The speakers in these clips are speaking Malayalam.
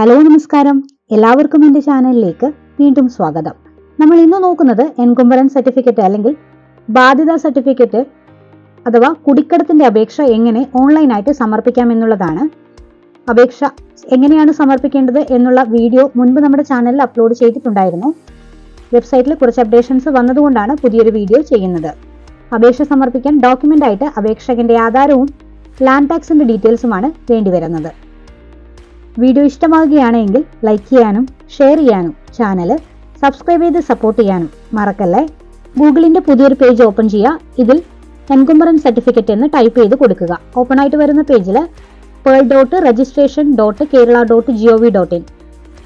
ഹലോ നമസ്കാരം. എല്ലാവർക്കും എന്റെ ചാനലിലേക്ക് വീണ്ടും സ്വാഗതം. നമ്മൾ ഇന്ന് നോക്കുന്നത് എൻകുംബറൻ സർട്ടിഫിക്കറ്റ് അല്ലെങ്കിൽ ബാധ്യത സർട്ടിഫിക്കറ്റ് അഥവാ കുടിക്കടത്തിന്റെ അപേക്ഷ എങ്ങനെ ഓൺലൈനായിട്ട് സമർപ്പിക്കാം എന്നുള്ളതാണ്. അപേക്ഷ എങ്ങനെയാണ് സമർപ്പിക്കേണ്ടത് എന്നുള്ള വീഡിയോ മുൻപ് നമ്മുടെ ചാനലിൽ അപ്ലോഡ് ചെയ്തിട്ടുണ്ടായിരുന്നു. വെബ്സൈറ്റിൽ കുറച്ച് അപ്ഡേഷൻസ് വന്നതുകൊണ്ടാണ് പുതിയൊരു വീഡിയോ ചെയ്യുന്നത്. അപേക്ഷ സമർപ്പിക്കാൻ ഡോക്യുമെന്റ് ആയിട്ട് അപേക്ഷകന്റെ ആധാരവും ലാൻഡ് ടാക്സിന്റെ ഡീറ്റെയിൽസുമാണ് വേണ്ടിവരുന്നത് വീഡിയോ ഇഷ്ടമാവുകയാണെങ്കിൽ ലൈക്ക് ചെയ്യാനും ഷെയർ ചെയ്യാനും ചാനൽ സബ്സ്ക്രൈബ് ചെയ്ത് സപ്പോർട്ട് ചെയ്യാനും മറക്കല്ലേ? ഗൂഗിളിന്റെ പുതിയൊരു പേജ് ഓപ്പൺ ചെയ്യുക. ഇതിൽ എൻകുമറൻ സർട്ടിഫിക്കറ്റ് എന്ന് ടൈപ്പ് ചെയ്ത് കൊടുക്കുക. ഓപ്പൺ ആയിട്ട് വരുന്ന പേജിൽ pearl dot registration dot Kerala dot G O V dot in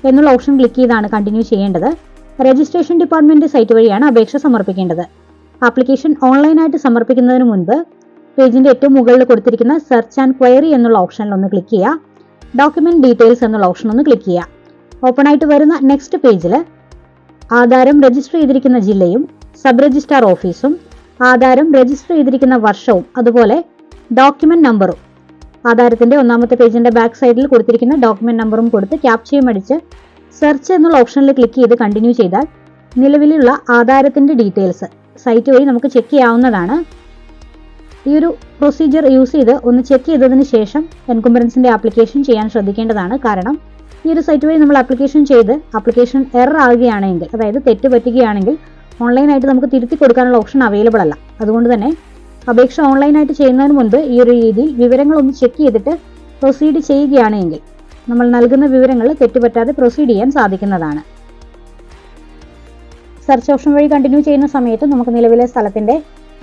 എന്നുള്ള ഓപ്ഷൻ ക്ലിക്ക് ചെയ്താണ് കണ്ടിന്യൂ ചെയ്യേണ്ടത്. രജിസ്ട്രേഷൻ ഡിപ്പാർട്ട്മെന്റ് സൈറ്റ് വഴിയാണ് അപേക്ഷ സമർപ്പിക്കേണ്ടത്. ആപ്ലിക്കേഷൻ ഓൺലൈനായിട്ട് സമർപ്പിക്കുന്നതിന് മുൻപ് പേജിന്റെ ഏറ്റവും മുകളിൽ കൊടുത്തിരിക്കുന്ന സെർച്ച് ആൻഡ് ക്വയറി എന്നുള്ള ഓപ്ഷനിൽ ഒന്ന് ക്ലിക്ക് ചെയ്യുക. ഡോക്യുമെന്റ് ഡീറ്റെയിൽസ് എന്നുള്ള ഓപ്ഷൻ ഒന്ന് ക്ലിക്ക് ചെയ്യുക ഓപ്പൺ ആയിട്ട് വരുന്ന നെക്സ്റ്റ് പേജിൽ ആധാരം രജിസ്റ്റർ ചെയ്തിരിക്കുന്ന ജില്ലയും സബ് രജിസ്ട്രാർ ഓഫീസും ആധാരം രജിസ്റ്റർ ചെയ്തിരിക്കുന്ന വർഷവും അതുപോലെ ഡോക്യുമെന്റ് നമ്പറും ആധാരത്തിന്റെ ഒന്നാമത്തെ പേജിന്റെ ബാക്ക് സൈഡിൽ കൊടുത്തിരിക്കുന്ന ഡോക്യുമെന്റ് നമ്പറും കൊടുത്ത് ക്യാപ്ചയും അടിച്ച് സെർച്ച് എന്നുള്ള ഓപ്ഷനിൽ ക്ലിക്ക് ചെയ്ത് കണ്ടിന്യൂ ചെയ്താൽ നിലവിലുള്ള ആധാരത്തിന്റെ ഡീറ്റെയിൽസ് സൈറ്റ് വഴി നമുക്ക് ചെക്ക് ചെയ്യാവുന്നതാണ്. ഈ ഒരു പ്രൊസീജിയർ യൂസ് ചെയ്ത് ഒന്ന് ചെക്ക് ചെയ്തതിന് ശേഷം എൻകുംബറൻസിന്റെ ആപ്ലിക്കേഷൻ ചെയ്യാൻ ശ്രദ്ധിക്കേണ്ടതാണ്. കാരണം ഈ ഒരു സൈറ്റ് വഴി നമ്മൾ ആപ്ലിക്കേഷൻ ചെയ്ത് ആപ്ലിക്കേഷൻ എറർ ആകുകയാണെങ്കിൽ അതായത് തെറ്റ് പറ്റുകയാണെങ്കിൽ ഓൺലൈനായിട്ട് നമുക്ക് തിരുത്തി കൊടുക്കാനുള്ള ഓപ്ഷൻ അവൈലബിൾ അല്ല. അതുകൊണ്ട് തന്നെ അപേക്ഷ ഓൺലൈനായിട്ട് ചെയ്യുന്നതിന് മുൻപ് ഈ ഒരു രീതിയിൽ വിവരങ്ങൾ ഒന്ന് ചെക്ക് ചെയ്തിട്ട് പ്രൊസീഡ് ചെയ്യുകയാണെങ്കിൽ നമ്മൾ നൽകുന്ന വിവരങ്ങൾ തെറ്റുപറ്റാതെ പ്രൊസീഡ് ചെയ്യാൻ സാധിക്കുന്നതാണ്. സെർച്ച് ഓപ്ഷൻ വഴി കണ്ടിന്യൂ ചെയ്യുന്ന സമയത്ത് നമുക്ക് നിലവിലെ സ്ഥലത്തിന്റെ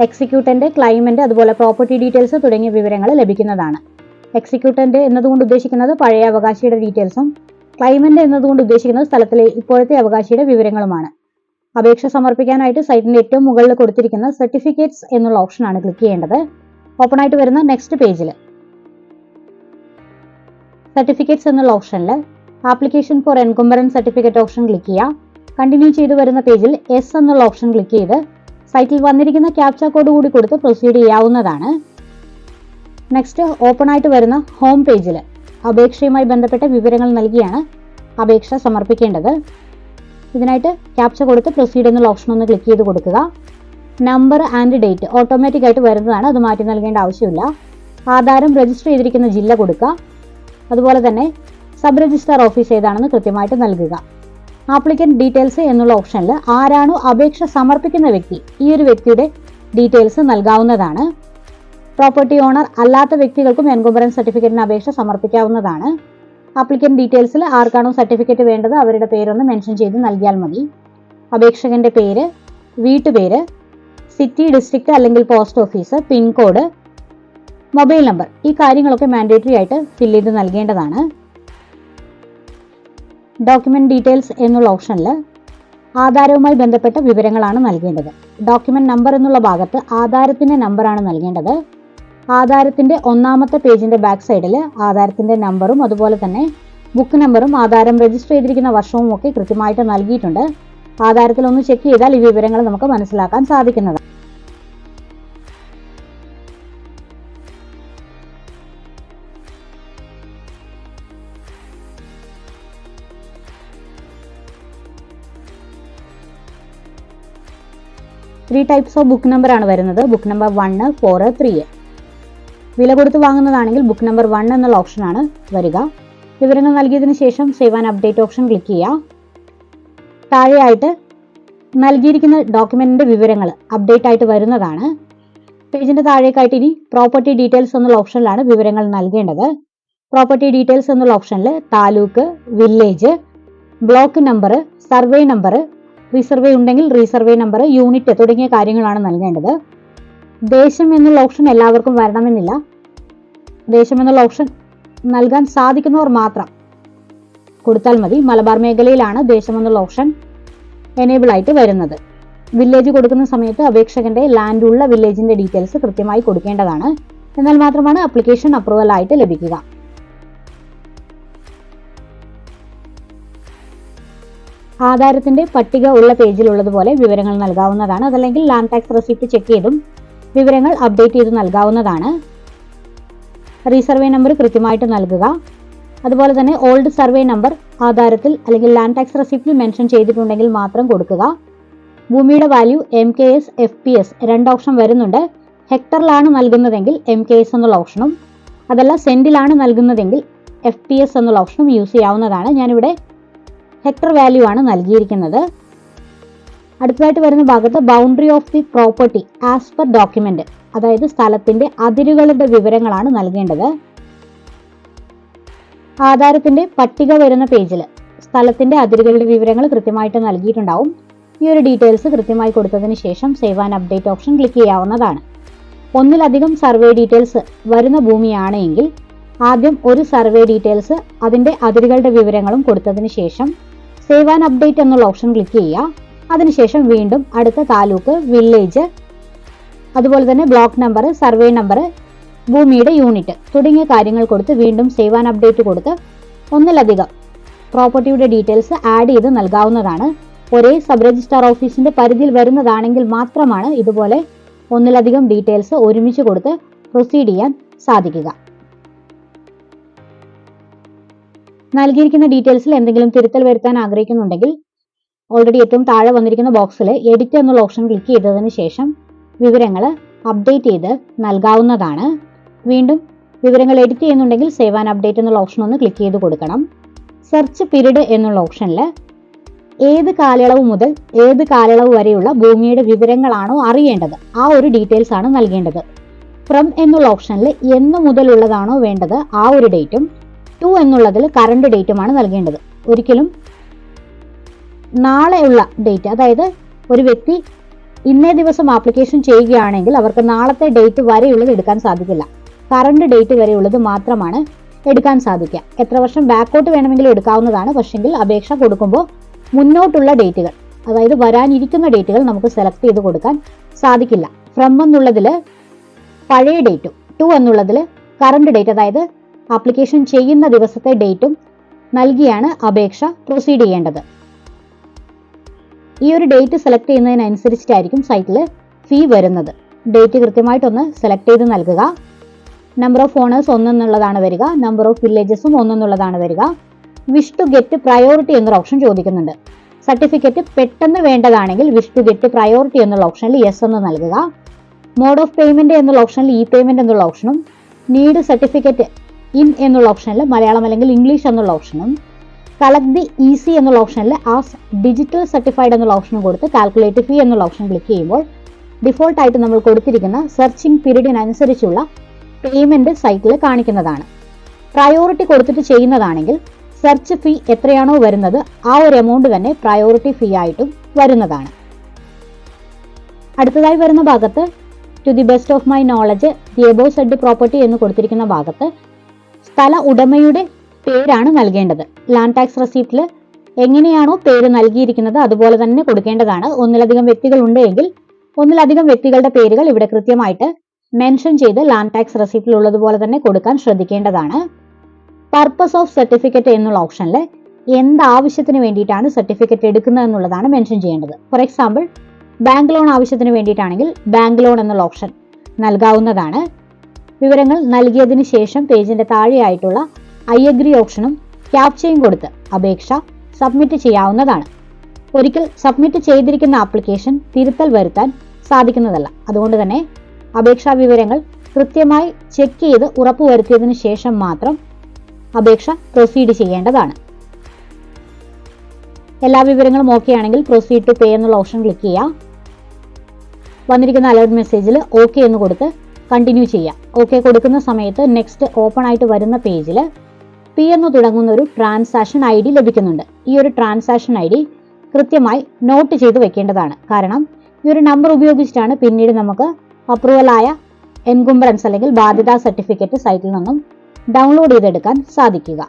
എക്സിക്യൂട്ടന്റ് ക്ലൈമന്റ് അതുപോലെ പ്രോപ്പർട്ടി ഡീറ്റെയിൽസ് തുടങ്ങിയ വിവരങ്ങൾ ലഭിക്കുന്നതാണ്. എക്സിക്യൂട്ടന്റ് എന്നതുകൊണ്ട് ഉദ്ദേശിക്കുന്നത് പഴയ അവകാശിയുടെ ഡീറ്റെയിൽസും ക്ലൈമന്റ് എന്നതുകൊണ്ട് ഉദ്ദേശിക്കുന്നത് സ്ഥലത്തിലെ ഇപ്പോഴത്തെ അവകാശിയുടെ വിവരങ്ങളുമാണ്. അപേക്ഷ സമർപ്പിക്കാനായിട്ട് സൈറ്റിന്റെ ഏറ്റവും മുകളിൽ കൊടുത്തിരിക്കുന്ന സർട്ടിഫിക്കറ്റ്സ് എന്നുള്ള ഓപ്ഷനാണ് ക്ലിക്ക് ചെയ്യേണ്ടത്. ഓപ്പൺ ആയിട്ട് വരുന്ന നെക്സ്റ്റ് പേജിൽ സർട്ടിഫിക്കറ്റ്സ് എന്നുള്ള ഓപ്ഷനിൽ application for encumbrance certificate option click ചെയ്യുക. കണ്ടിന്യൂ ചെയ്തു വരുന്ന പേജിൽ എസ് എന്നുള്ള ഓപ്ഷൻ ക്ലിക്ക് ചെയ്ത് സൈറ്റിൽ വന്നിരിക്കുന്ന ക്യാപ്ച കോഡ് കൂടി കൊടുത്ത് പ്രൊസീഡ് ചെയ്യാവുന്നതാണ്. നെക്സ്റ്റ് ഓപ്പൺ ആയിട്ട് വരുന്ന ഹോം പേജിൽ അപേക്ഷയുമായി ബന്ധപ്പെട്ട വിവരങ്ങൾ നൽകിയാണ് അപേക്ഷ സമർപ്പിക്കേണ്ടത്. ഇതിനായിട്ട് ക്യാപ്ച കൊടുത്ത് പ്രൊസീഡ് എന്നുള്ള ഓപ്ഷൻ ഒന്ന് ക്ലിക്ക് ചെയ്ത് കൊടുക്കുക. നമ്പർ ആൻഡ് ഡേറ്റ് ഓട്ടോമാറ്റിക് ആയിട്ട് വരുന്നതാണ്. അത് മാറ്റി നൽകേണ്ട ആവശ്യമില്ല. ആധാരം രജിസ്റ്റർ ചെയ്തിരിക്കുന്ന ജില്ല കൊടുക്കുക. അതുപോലെ തന്നെ സബ് രജിസ്ട്രാർ ഓഫീസ് ഏതാണെന്ന് കൃത്യമായിട്ട് നൽകുക. ആപ്ലിക്കന്റ് ഡീറ്റെയിൽസ് എന്നുള്ള ഓപ്ഷനിൽ ആരാണോ അപേക്ഷ സമർപ്പിക്കുന്ന വ്യക്തി ഈ ഒരു വ്യക്തിയുടെ ഡീറ്റെയിൽസ് നൽകാവുന്നതാണ്. പ്രോപ്പർട്ടി ഓണർ അല്ലാത്ത വ്യക്തികൾക്കും എൻകുംബറൻസ് സർട്ടിഫിക്കറ്റിന് അപേക്ഷ സമർപ്പിക്കാവുന്നതാണ്. ആപ്ലിക്കന്റ് ഡീറ്റെയിൽസിൽ ആർക്കാണോ സർട്ടിഫിക്കറ്റ് വേണ്ടത് അവരുടെ പേരൊന്ന് മെൻഷൻ ചെയ്ത് നൽകിയാൽ മതി. അപേക്ഷകന്റെ പേര് വീട്ടുപേര് സിറ്റി ഡിസ്ട്രിക്റ്റ് അല്ലെങ്കിൽ post office pin code mobile number ഈ കാര്യങ്ങളൊക്കെ മാൻഡേറ്ററി ആയിട്ട് ഫില്ല് ചെയ്ത് നൽകേണ്ടതാണ്. ഡോക്യുമെന്റ് ഡീറ്റെയിൽസ് എന്നുള്ള ഓപ്ഷനിൽ ആധാരവുമായി ബന്ധപ്പെട്ട വിവരങ്ങളാണ് നൽകേണ്ടത്. ഡോക്യുമെന്റ് നമ്പർ എന്നുള്ള ഭാഗത്ത് ആധാരത്തിന്റെ നമ്പറാണ് നൽകേണ്ടത്. ആധാരത്തിന്റെ ഒന്നാമത്തെ പേജിന്റെ ബാക്ക് സൈഡിൽ ആധാരത്തിന്റെ നമ്പറും അതുപോലെ തന്നെ ബുക്ക് നമ്പറും ആധാരം രജിസ്റ്റർ ചെയ്തിരിക്കുന്ന വർഷവും ഒക്കെ കൃത്യമായിട്ട് നൽകിയിട്ടുണ്ട്. ആധാരത്തിൽ ഒന്ന് ചെക്ക് ചെയ്താൽ ഈ വിവരങ്ങൾ നമുക്ക് മനസ്സിലാക്കാൻ സാധിക്കുന്നതാണ്. Three types of book number ആണ് വരുന്നത്. Book number one four three വില കൊടുത്ത് വാങ്ങുന്നതാണെങ്കിൽ ബുക്ക് നമ്പർ വൺ എന്നുള്ള ഓപ്ഷനാണ് വരിക. വിവരങ്ങൾ നൽകിയതിന് ശേഷം save and update option click ചെയ്യുക. താഴെയായിട്ട് നൽകിയിരിക്കുന്ന ഡോക്യുമെന്റിന്റെ വിവരങ്ങൾ അപ്ഡേറ്റ് ആയിട്ട് വരുന്നതാണ്. പേജിന്റെ താഴേക്കായിട്ട് ഇനി പ്രോപ്പർട്ടി ഡീറ്റെയിൽസ് എന്നുള്ള ഓപ്ഷനിലാണ് വിവരങ്ങൾ നൽകേണ്ടത്. പ്രോപ്പർട്ടി ഡീറ്റെയിൽസ് എന്നുള്ള ഓപ്ഷനിൽ taluk village block number survey number resurvey ഉണ്ടെങ്കിൽ റീസർവേ നമ്പർ യൂണിറ്റ് തുടങ്ങിയ കാര്യങ്ങളാണ് നൽകേണ്ടത്. ദേശം എന്നുള്ള ഓപ്ഷൻ എല്ലാവർക്കും വരണമെന്നില്ല. ദേശം എന്നുള്ള ഓപ്ഷൻ നൽകാൻ സാധിക്കുന്നവർ മാത്രം കൊടുത്താൽ മതി. മലബാർ മേഖലയിലാണ് ദേശം എന്നുള്ള ഓപ്ഷൻ എനേബിൾ ആയിട്ട് വരുന്നത്. വില്ലേജ് കൊടുക്കുന്ന സമയത്ത് അപേക്ഷകന്റെ ലാൻഡുള്ള വില്ലേജിന്റെ ഡീറ്റെയിൽസ് കൃത്യമായി കൊടുക്കേണ്ടതാണ്. എന്നാൽ മാത്രമാണ് അപ്ലിക്കേഷൻ അപ്രൂവൽ ആയിട്ട് ലഭിക്കുക. ആധാരത്തിന്റെ പട്ടിക ഉള്ള പേജിലുള്ളതുപോലെ വിവരങ്ങൾ നൽകാവുന്നതാണ്. അതല്ലെങ്കിൽ ലാൻഡ് ടാക്സ് റെസിപ്റ്റ് ചെക്ക് ചെയ്തും വിവരങ്ങൾ അപ്ഡേറ്റ് ചെയ്ത് നൽകാവുന്നതാണ്. റീസർവേ നമ്പർ കൃത്യമായിട്ട് നൽകുക. അതുപോലെ തന്നെ ഓൾഡ് സർവേ നമ്പർ ആധാരത്തിൽ അല്ലെങ്കിൽ ലാൻഡ് ടാക്സ് റെസിപ്റ്റിൽ മെൻഷൻ ചെയ്തിട്ടുണ്ടെങ്കിൽ മാത്രം കൊടുക്കുക. ഭൂമിയുടെ value M K S F P S രണ്ട് ഓപ്ഷൻ വരുന്നുണ്ട്. ഹെക്ടറിലാണ് നൽകുന്നതെങ്കിൽ എം കെ എസ് എന്നുള്ള ഓപ്ഷനും അതല്ല സെന്റിലാണ് നൽകുന്നതെങ്കിൽ എഫ് പി എസ് എന്നുള്ള ഓപ്ഷനും യൂസ് ചെയ്യാവുന്നതാണ്. ഞാനിവിടെ ഹെക്ടർ വാല്യൂ ആണ് നൽകിയിരിക്കുന്നത്? അടുത്തതായിട്ട് വരുന്ന ഭാഗത്ത് boundary of the property as per document അതായത് സ്ഥലത്തിന്റെ അതിരുകളുടെ വിവരങ്ങളാണ് നൽകേണ്ടത്. ആധാരത്തിന്റെ പട്ടിക വരുന്ന പേജിൽ സ്ഥലത്തിന്റെ അതിരുകളുടെ വിവരങ്ങൾ കൃത്യമായിട്ട് നൽകിയിട്ടുണ്ടാവും. ഈ ഒരു ഡീറ്റെയിൽസ് കൃത്യമായി കൊടുത്തതിന് ശേഷം save and update option click ചെയ്യാവുന്നതാണ്. ഒന്നിലധികം സർവേ ഡീറ്റെയിൽസ് വരുന്ന ഭൂമിയാണെങ്കിൽ ആദ്യം ഒരു സർവേ ഡീറ്റെയിൽസ് അതിന്റെ അതിരുകളുടെ വിവരങ്ങളും കൊടുത്തതിന് ശേഷം സേവ് ആൻഡ് അപ്ഡേറ്റ് എന്നുള്ള ഓപ്ഷൻ ക്ലിക്ക് ചെയ്യുക. അതിനുശേഷം വീണ്ടും അടുത്ത താലൂക്ക് വില്ലേജ് അതുപോലെ തന്നെ ബ്ലോക്ക് നമ്പർ സർവേ നമ്പർ ഭൂമിയുടെ യൂണിറ്റ് തുടങ്ങിയ കാര്യങ്ങൾ കൊടുത്ത് വീണ്ടും സേവ് ആൻഡ് അപ്ഡേറ്റ് കൊടുത്ത് ഒന്നിലധികം പ്രോപ്പർട്ടിയുടെ ഡീറ്റെയിൽസ് ആഡ് ചെയ്ത് നൽകാവുന്നതാണ്. ഒരേ സബ് രജിസ്ട്രാർ ഓഫീസിന്റെ പരിധിയിൽ വരുന്നതാണെങ്കിൽ മാത്രമാണ് ഇതുപോലെ ഒന്നിലധികം ഡീറ്റെയിൽസ് ഒരുമിച്ച് കൊടുത്ത് പ്രൊസീഡ് ചെയ്യാൻ സാധിക്കുക. നൽകിയിരിക്കുന്ന ഡീറ്റെയിൽസിൽ എന്തെങ്കിലും തിരുത്തൽ വരുത്താൻ ആഗ്രഹിക്കുന്നുണ്ടെങ്കിൽ ഓൾറെഡി ഏറ്റവും താഴെ വന്നിരിക്കുന്ന ബോക്സിൽ എഡിറ്റ് എന്നുള്ള ഓപ്ഷൻ ക്ലിക്ക് ചെയ്തതിന് ശേഷം വിവരങ്ങൾ അപ്ഡേറ്റ് ചെയ്ത് നൽകാവുന്നതാണ്. വീണ്ടും വിവരങ്ങൾ എഡിറ്റ് ചെയ്യുന്നുണ്ടെങ്കിൽ സേവ് ആൻഡ് അപ്ഡേറ്റ് എന്നുള്ള ഓപ്ഷൻ ഒന്ന് ക്ലിക്ക് ചെയ്ത് കൊടുക്കണം. സെർച്ച് പീരീഡ് എന്നുള്ള ഓപ്ഷനിൽ ഏത് കാലയളവ് മുതൽ ഏത് കാലയളവ് വരെയുള്ള ഭൂമിയുടെ വിവരങ്ങളാണോ അറിയേണ്ടത്. ആ ഒരു ഡീറ്റെയിൽസ് ആണ് നൽകേണ്ടത്. ഫ്രം എന്നുള്ള ഓപ്ഷനിൽ എന്ന് മുതലുള്ളതാണോ വേണ്ടത് ആ ഒരു ഡേറ്റും ടു എന്നുള്ളതിൽ കറണ്ട് ഡേറ്റുമാണ് നൽകേണ്ടത്. ഒരിക്കലും നാളെയുള്ള ഡേറ്റ് അതായത് ഒരു വ്യക്തി ഇന്നേ ദിവസം ആപ്ലിക്കേഷൻ ചെയ്യുകയാണെങ്കിൽ അവർക്ക് നാളത്തെ ഡേറ്റ് വരെയുള്ളത് എടുക്കാൻ സാധിക്കില്ല. കറണ്ട് ഡേറ്റ് വരെയുള്ളത് മാത്രമാണ് എടുക്കാൻ സാധിക്കുക. എത്ര വർഷം ബാക്കോട്ട് വേണമെങ്കിലും എടുക്കാവുന്നതാണ്. പക്ഷെങ്കിൽ അപേക്ഷ കൊടുക്കുമ്പോൾ മുന്നോട്ടുള്ള ഡേറ്റുകൾ അതായത് വരാനിരിക്കുന്ന ഡേറ്റുകൾ നമുക്ക് സെലക്ട് ചെയ്ത് കൊടുക്കാൻ സാധിക്കില്ല. ഫ്രം എന്നുള്ളതിൽ പഴയ ഡേറ്റും ടു എന്നുള്ളതിൽ കറണ്ട് ഡേറ്റ് അതായത് ആപ്ലിക്കേഷൻ ചെയ്യുന്ന ദിവസത്തെ ഡേറ്റും നൽകിയാണ് അപേക്ഷ പ്രൊസീഡ് ചെയ്യേണ്ടത്. ഈ ഒരു ഡേറ്റ് സെലക്ട് ചെയ്യുന്നതിനനുസരിച്ചിട്ടായിരിക്കും സൈറ്റിൽ ഫീ വരുന്നത്. ഡേറ്റ് കൃത്യമായിട്ടൊന്ന് സെലക്ട് ചെയ്ത് നൽകുക. നമ്പർ ഓഫ് ഓണേഴ്സ് ഒന്നെന്നുള്ളതാണ് വരിക. നമ്പർ ഓഫ് വില്ലേജസും ഒന്നെന്നുള്ളതാണ് വരിക. വിഷ് ടു ഗെറ്റ് പ്രയോറിറ്റി എന്നൊരു ഓപ്ഷൻ ചോദിക്കുന്നുണ്ട്. സർട്ടിഫിക്കറ്റ് പെട്ടെന്ന് വേണ്ടതാണെങ്കിൽ വിഷ് ടു ഗെറ്റ് പ്രയോറിറ്റി എന്നുള്ള ഓപ്ഷനിൽ യെസ് എന്ന് നൽകുക. മോഡ് ഓഫ് പേയ്മെന്റ് എന്നുള്ള ഓപ്ഷനിൽ ഇ പേയ്മെന്റ് എന്നുള്ള ഓപ്ഷനും നീഡ് സർട്ടിഫിക്കറ്റ് ഇൻ എന്നുള്ള ഓപ്ഷനിൽ മലയാളം അല്ലെങ്കിൽ ഇംഗ്ലീഷ് എന്നുള്ള ഓപ്ഷനും കളക്ട് ദി ഈസി എന്നുള്ള ഓപ്ഷനിൽ ആസ് ഡിജിറ്റൽ സർട്ടിഫൈഡ് എന്നുള്ള ഓപ്ഷനും കൊടുത്ത് കാൽക്കുലേറ്റ് ഫീ എന്നുള്ള ഓപ്ഷൻ ക്ലിക്ക് ചെയ്യുമ്പോൾ ഡിഫോൾട്ട് ആയിട്ട് നമ്മൾ കൊടുത്തിരിക്കുന്ന സെർച്ചിങ് പീരീഡിനനുസരിച്ചുള്ള പേയ്മെന്റ് സൈറ്റിൽ കാണിക്കുന്നതാണ്. പ്രയോറിറ്റി കൊടുത്തിട്ട് ചെയ്യുന്നതാണെങ്കിൽ സെർച്ച് ഫീ എത്രയാണോ വരുന്നത് ആ ഒരു എമൗണ്ട് തന്നെ പ്രയോറിറ്റി ഫീ ആയിട്ടും വരുന്നതാണ്. അടുത്തതായി വരുന്ന ഭാഗത്ത് to the best of my knowledge the above said property എന്ന് കൊടുത്തിരിക്കുന്ന ഭാഗത്ത് സ്ഥല ഉടമയുടെ പേരാണ് നൽകേണ്ടത്. ലാൻഡ് ടാക്സ് റെസീപ്റ്റിൽ എങ്ങനെയാണോ പേര് നൽകിയിരിക്കുന്നത് അതുപോലെ തന്നെ കൊടുക്കേണ്ടതാണ്. ഒന്നിലധികം വ്യക്തികൾ ഉണ്ടെങ്കിൽ ഒന്നിലധികം വ്യക്തികളുടെ പേരുകൾ ഇവിടെ കൃത്യമായിട്ട് മെൻഷൻ ചെയ്ത് ലാൻഡ് ടാക്സ് റെസീപ്റ്റിൽ ഉള്ളതുപോലെ തന്നെ കൊടുക്കാൻ ശ്രദ്ധിക്കേണ്ടതാണ്. പർപ്പസ് ഓഫ് സർട്ടിഫിക്കറ്റ് എന്നുള്ള ഓപ്ഷനിൽ എന്ത് ആവശ്യത്തിന് വേണ്ടിയിട്ടാണ് സർട്ടിഫിക്കറ്റ് എടുക്കുന്നത് എന്നുള്ളതാണ് മെൻഷൻ ചെയ്യേണ്ടത്. ഫോർ എക്സാമ്പിൾ ബാങ്ക് ലോൺ ആവശ്യത്തിന് വേണ്ടിയിട്ടാണെങ്കിൽ ബാങ്ക് ലോൺ എന്നുള്ള ഓപ്ഷൻ നൽകാവുന്നതാണ്. വിവരങ്ങൾ നൽകിയതിനു ശേഷം പേജിന്റെ താഴെയായിട്ടുള്ള ഐ അഗ്രി ഓപ്ഷനും ക്യാപ്ചയും കൊടുത്ത് അപേക്ഷ സബ്മിറ്റ് ചെയ്യാവുന്നതാണ്. ഒരിക്കൽ സബ്മിറ്റ് ചെയ്തിരിക്കുന്ന ആപ്ലിക്കേഷൻ തിരുത്തൽ വരുത്താൻ സാധിക്കുന്നതല്ല. അതുകൊണ്ട് തന്നെ അപേക്ഷാ വിവരങ്ങൾ കൃത്യമായി ചെക്ക് ചെയ്ത് ഉറപ്പുവരുത്തിയതിനു ശേഷം മാത്രം അപേക്ഷ പ്രൊസീഡ് ചെയ്യേണ്ടതാണ്. എല്ലാ വിവരങ്ങളും ഓക്കെ ആണെങ്കിൽ പ്രൊസീഡ് ടു പേ എന്നുള്ള ഓപ്ഷൻ ക്ലിക്ക് ചെയ്യാം വന്നിരിക്കുന്ന അലേർട്ട് മെസ്സേജിൽ ഓക്കെ എന്ന് കൊടുത്ത് കണ്ടിന്യൂ ചെയ്യാം. ഓക്കെ കൊടുക്കുന്ന സമയത്ത് നെക്സ്റ്റ് ഓപ്പൺ ആയിട്ട് വരുന്ന പേജിൽ പി എന്ന് തുടങ്ങുന്ന ഒരു ട്രാൻസാക്ഷൻ ഐ ഡി ലഭിക്കുന്നുണ്ട്. ഈ ഒരു ട്രാൻസാക്ഷൻ ഐ ഡി കൃത്യമായി നോട്ട് ചെയ്ത് വെക്കേണ്ടതാണ്. കാരണം ഈ ഒരു നമ്പർ ഉപയോഗിച്ചിട്ടാണ് പിന്നീട് നമുക്ക് അപ്രൂവലായ എൻകുംബ്രൻസ് അല്ലെങ്കിൽ ബാധ്യതാ സർട്ടിഫിക്കറ്റ് സൈറ്റിൽ നിന്നും ഡൗൺലോഡ് ചെയ്തെടുക്കാൻ സാധിക്കുക.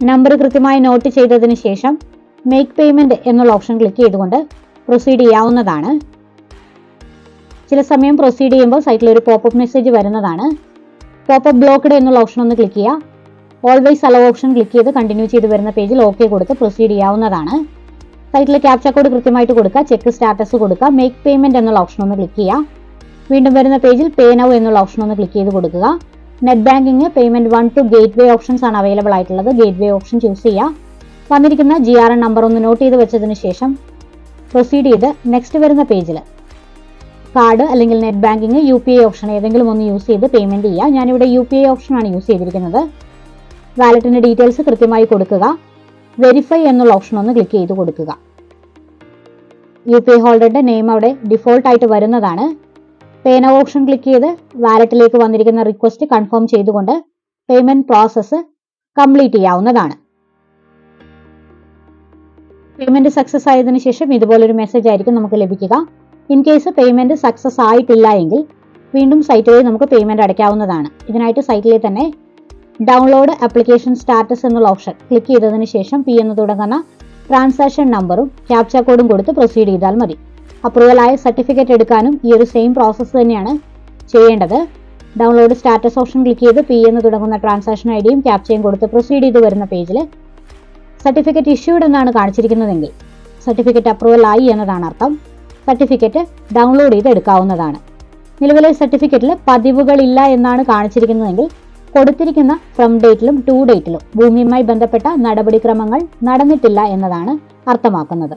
നമ്പർ കൃത്യമായി നോട്ട് ചെയ്തതിന് ശേഷം മേക്ക് പേയ്മെന്റ് എന്നുള്ള ഓപ്ഷൻ ക്ലിക്ക് ചെയ്തുകൊണ്ട് പ്രൊസീഡ് ചെയ്യാവുന്നതാണ്. ചില സമയം പ്രൊസീഡ് ചെയ്യുമ്പോൾ സൈറ്റിൽ ഒരു പോപ്പപ്പ് മെസ്സേജ് വരുന്നതാണ്. പോപ്പപ്പ് ബ്ലോക്ക്ഡ് എന്നുള്ള ഓപ്ഷൻ ഒന്ന് ക്ലിക്ക് ചെയ്യുക. ഓൾവേസ് അലോ ഓപ്ഷൻ ക്ലിക്ക് ചെയ്ത് കണ്ടിന്യൂ ചെയ്ത് വരുന്ന പേജിൽ ഓക്കെ കൊടുത്ത് പ്രൊസീഡ് ചെയ്യാവുന്നതാണ്. സൈറ്റിൽ ക്യാപ്ച കോഡ് കൃത്യമായിട്ട് കൊടുക്കുക ചെക്ക് സ്റ്റാറ്റസ് കൊടുക്കുക മേക്ക് പേയ്മെന്റ് എന്നുള്ള ഓപ്ഷൻ ഒന്ന് ക്ലിക്ക് ചെയ്യുക. വീണ്ടും വരുന്ന പേജിൽ പേ നൗ എന്നുള്ള ഓപ്ഷൻ ഒന്ന് ക്ലിക്ക് ചെയ്ത് കൊടുക്കുക. Net banking payment one two gateway options ആണ് അവൈലബിൾ ആയിട്ടുള്ളത്. ഗേറ്റ് വേ ഓപ്ഷൻ ചൂസ് ചെയ്യുക. വന്നിരിക്കുന്ന ജി ആർ എൻ നമ്പർ ഒന്ന് നോട്ട് ചെയ്ത് വെച്ചതിന് ശേഷം പ്രൊസീഡ് ചെയ്ത് നെക്സ്റ്റ് വരുന്ന പേജിൽ കാർഡ് അല്ലെങ്കിൽ net banking U P I option ഏതെങ്കിലും ഒന്ന് യൂസ് ചെയ്ത് പേയ്മെന്റ് ചെയ്യുക. ഞാനിവിടെ യു പി ഐ ഓപ്ഷനാണ് യൂസ് ചെയ്തിരിക്കുന്നത്. വാലറ്റിന്റെ ഡീറ്റെയിൽസ് കൃത്യമായി കൊടുക്കുക. വെരിഫൈ എന്നുള്ള ഓപ്ഷൻ ഒന്ന് ക്ലിക്ക് ചെയ്ത് കൊടുക്കുക. യു പി ഐ ഹോൾഡറുടെ നെയിം അവിടെ ഡിഫോൾട്ട് ആയിട്ട് വരുന്നതാണ്. പേന ഓപ്ഷൻ ക്ലിക്ക് ചെയ്ത് വാലറ്റിലേക്ക് വന്നിരിക്കുന്ന റിക്വസ്റ്റ് കൺഫേം ചെയ്തുകൊണ്ട് പേയ്മെന്റ് പ്രോസസ്സ് കംപ്ലീറ്റ് ചെയ്യാവുന്നതാണ്. പേയ്മെന്റ് സക്സസ് ആയതിനു ശേഷം ഇതുപോലൊരു മെസ്സേജ് ആയിരിക്കും നമുക്ക് ലഭിക്കുക. ഇൻ കേസ് പേയ്മെന്റ് സക്സസ് ആയിട്ടില്ല എങ്കിൽ വീണ്ടും സൈറ്റ് വഴി നമുക്ക് പേയ്മെന്റ് അടയ്ക്കാവുന്നതാണ്. ഇതിനായിട്ട് സൈറ്റിലെ തന്നെ ഡൗൺലോഡ് ആപ്ലിക്കേഷൻ സ്റ്റാറ്റസ് എന്നുള്ള ഓപ്ഷൻ ക്ലിക്ക് ചെയ്തതിന് ശേഷം പി എന്ന് തുടങ്ങുന്ന ട്രാൻസാക്ഷൻ നമ്പറും ക്യാപ്ച കോഡും കൊടുത്ത് പ്രൊസീഡ് ചെയ്താൽ മതി. അപ്രൂവൽ ആയ സർട്ടിഫിക്കറ്റ് എടുക്കാനും ഈ ഒരു സെയിം പ്രോസസ്സ് തന്നെയാണ് ചെയ്യേണ്ടത്. ഡൗൺലോഡ് സ്റ്റാറ്റസ് ഓപ്ഷൻ ക്ലിക്ക് ചെയ്ത് പി എന്ന് തുടങ്ങുന്ന ട്രാൻസാക്ഷൻ ഐ ഡിയും ക്യാപ്ചയും കൊടുത്ത് പ്രൊസീഡ് ചെയ്ത് വരുന്ന പേജിൽ സർട്ടിഫിക്കറ്റ് ഇഷ്യൂഡ് എന്നാണ് കാണിച്ചിരിക്കുന്നതെങ്കിൽ സർട്ടിഫിക്കറ്റ് അപ്രൂവൽ ആയി എന്നതാണ് അർത്ഥം. സർട്ടിഫിക്കറ്റ് ഡൗൺലോഡ് ചെയ്ത് എടുക്കാവുന്നതാണ് നിലവിലെ സർട്ടിഫിക്കറ്റിൽ പതിവുകളില്ല എന്നാണ് കാണിച്ചിരിക്കുന്നതെങ്കിൽ കൊടുത്തിരിക്കുന്ന ഫ്രം ഡേറ്റിലും ടു ഡേറ്റിലും ഭൂമിയുമായി ബന്ധപ്പെട്ട നടപടിക്രമങ്ങൾ നടന്നിട്ടില്ല എന്നതാണ് അർത്ഥമാക്കുന്നത്.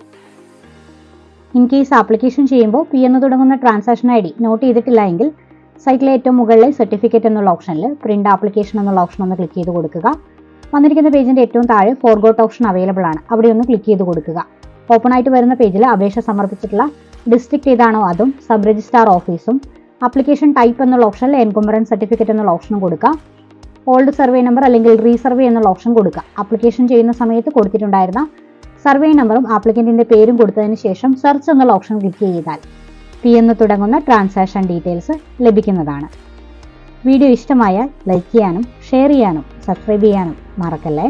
ഇൻ കേസ് ആപ്ലിക്കേഷൻ ചെയ്യുമ്പോൾ പി എന്ന് തുടങ്ങുന്ന ട്രാൻസാക്ഷൻ ഐ ഡി നോട്ട് ചെയ്തിട്ടില്ല എങ്കിൽ സൈറ്റിലെ ഏറ്റവും മുകളിലെ സർട്ടിഫിക്കറ്റ് എന്നുള്ള ഓപ്ഷനിൽ പ്രിന്റ് ആപ്ലിക്കേഷൻ എന്നുള്ള ഓപ്ഷൻ ഒന്ന് ക്ലിക്ക് ചെയ്ത് കൊടുക്കുക. വന്നിരിക്കുന്ന പേജിന്റെ ഏറ്റവും താഴെ ഫോർഗോട്ട് ഓപ്ഷൻ അവൈലബിൾ ആണ്. അവിടെ ഒന്ന് ക്ലിക്ക് ചെയ്ത് കൊടുക്കുക. ഓപ്പൺ ആയിട്ട് വരുന്ന പേജിൽ അപേക്ഷ സമർപ്പിച്ചിട്ടുള്ള ഡിസ്ട്രിക്ട് ഏതാണോ അതും സബ് രജിസ്ട്രാർ ഓഫീസും. അപ്ലിക്കേഷൻ ടൈപ്പ് എന്നുള്ള ഓപ്ഷനിൽ എൻകുമറൻസ് സർട്ടിഫിക്കറ്റ് എന്നുള്ള ഓപ്ഷനും കൊടുക്കുക ഓൾഡ് സർവേ നമ്പർ അല്ലെങ്കിൽ റീസർവേ എന്നുള്ള ഓപ്ഷൻ കൊടുക്കുക ആപ്ലിക്കേഷൻ ചെയ്യുന്ന സമയത്ത് കൊടുത്തിട്ടുണ്ടായിരുന്ന സർവേ നമ്പറും ആപ്ലിക്കന്റിന്റെ പേരും കൊടുത്തതിന് ശേഷം സെർച്ച് എന്നുള്ള ഓപ്ഷൻ ക്ലിക്ക് ചെയ്താൽ പി എന്ന് തുടങ്ങുന്ന ട്രാൻസാക്ഷൻ ഡീറ്റെയിൽസ് ലഭിക്കുന്നതാണ്. വീഡിയോ ഇഷ്ടമായാൽ ലൈക്ക് ചെയ്യാനും ഷെയർ ചെയ്യാനും സബ്സ്ക്രൈബ് ചെയ്യാനും മറക്കല്ലേ?